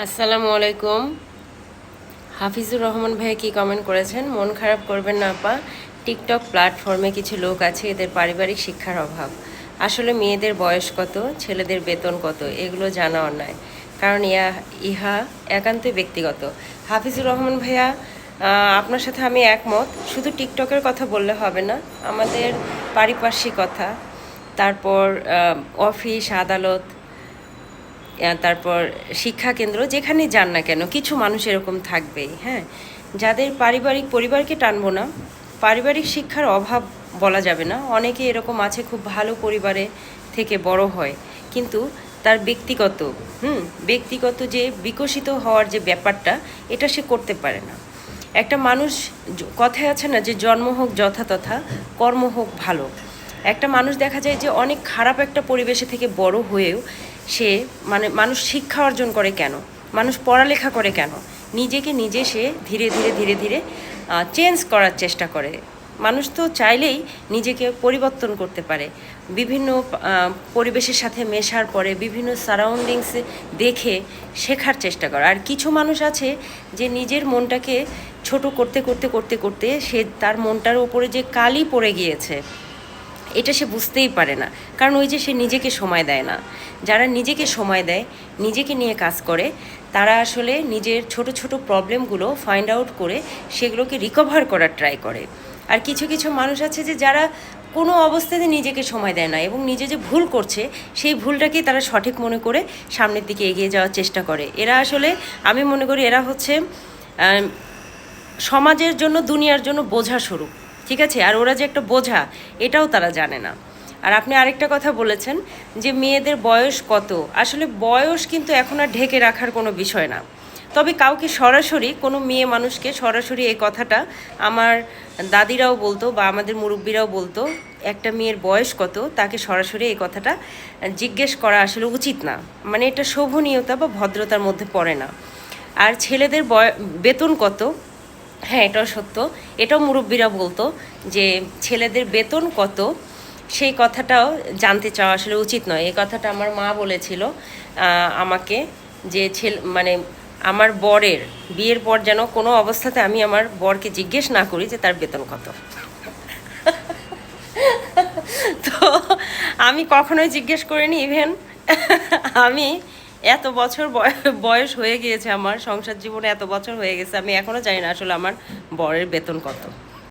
আসসালামু আলাইকুম। হাফিজুর রহমান ভাই কি কমেন্ট করেছেন? মন খারাপ করবেন না, আপা। টিকটক প্ল্যাটফর্মে কিছু লোক আছে, এদের পারিবারিক শিক্ষার অভাব। আসলে মেয়েদের বয়স কত, ছেলেদের বেতন কত, এগুলো জানা অন্যায়। কারণ ইয়া ইহা একান্তই ব্যক্তিগত। হাফিজুর রহমান ভাইয়া আপনার সাথে আমি একমত। শুধু টিকটকের কথা বললে হবে না, আমাদের পারিপার্শ্বিক কথা তারপর অফিস আদালত তারপর শিক্ষা কেন্দ্র যেখানে যান না কেন, কিছু মানুষ এরকম থাকবেই হ্যাঁ? যাদের পারিবারিক পরিবারকে টানবো না, পারিবারিক শিক্ষার অভাব বলা যাবে না। অনেকে এরকম আছে, খুব ভালো পরিবারে থেকে বড় হয়, কিন্তু তার ব্যক্তিগত, হুম? ব্যক্তিগত যে বিকশিত হওয়ার যে ব্যাপারটা, এটা সে করতে পারে না। একটা মানুষ কথায় আছে না যে, জন্ম হোক যথাতথা কর্ম হোক ভালো। একটা মানুষ দেখা যায় যে, অনেক খারাপ একটা পরিবেশে থেকে বড় হয়েও সে মানে মানুষ শিক্ষা অর্জন করে কেন? মানুষ পড়ালেখা করে কেন? নিজেকে নিজে সে ধীরে ধীরে ধীরে ধীরে চেঞ্জ করার চেষ্টা করে। মানুষ তো চাইলেই নিজেকে পরিবর্তন করতে পারে। বিভিন্ন পরিবেশের সাথে মেশার পরে বিভিন্ন সারাউন্ডিংসে দেখে শেখার চেষ্টা করে। আর কিছু মানুষ আছে যে নিজের মনটাকে ছোট করতে করতে করতে করতে সে তার মনটার উপরে যে কালি পড়ে গিয়েছে এটা সে বুঝতেই পারে না। কারণ ওই যে সে নিজেকে সময় দেয় না। যারা নিজেকে সময় দেয়, নিজেকে নিয়ে কাজ করে, তারা আসলে নিজের ছোট ছোট প্রবলেমগুলো ফাইন্ড আউট করে সেগুলোকে রিকভার করার ট্রাই করে। আর কিছু কিছু মানুষ আছে যে যারা কোনো অবস্থাতে নিজেকে সময় দেয় না এবং নিজে যে ভুল করছে, সেই ভুলটাকেই তারা সঠিক মনে করে সামনের দিকে এগিয়ে যাওয়ার চেষ্টা করে। এরা আসলে, আমি মনে করি এরা হচ্ছে সমাজের জন্য, দুনিয়ার জন্য বোঝা স্বরূপ। ঠিক আছে? আর ওরা যে একটা বোঝা, এটাও তারা জানে না। আর আপনি আরেকটা কথা বলেছেন যে মেয়েদের বয়স কত। আসলে বয়স কিন্তু এখন আর ঢেকে রাখার কোনো বিষয় না। তবে কাউকে সরাসরি, কোনো মেয়ে মানুষকে সরাসরি এই কথাটা আমার দাদিরাও বলতো বা আমাদের মুরব্বীরাও বলতো, একটা মেয়ের বয়স কত, তাকে সরাসরি এই কথাটা জিজ্ঞেস করা আসলে উচিত না। মানে এটা শোভনীয়তা বা ভদ্রতার মধ্যে পড়ে না। আর ছেলেদের বয়, বেতন কত হ্যাঁ এটাও সত্য। এটাও মুরব্বীরা বলতো যে ছেলেদের বেতন কত? সেই কথাটাও জানতে চাওয়া আসলে উচিত নয়। এই কথাটা আমার মা বলেছিল আমাকে যে ছেলে মানে আমার বরের বিয়ের পর যেন কোনো অবস্থাতে আমি আমার বরকে জিজ্ঞেস না করি যে তার বেতন কত। তো আমি কখনোই জিজ্ঞেস করিনি ইভেন আমি এত বছর বয়- বয়স হয়ে গিয়েছে আমার, সংসার জীবনে এত বছর হয়ে গেছে, আমি এখনও জানি না আসলে আমার বরের বেতন কত।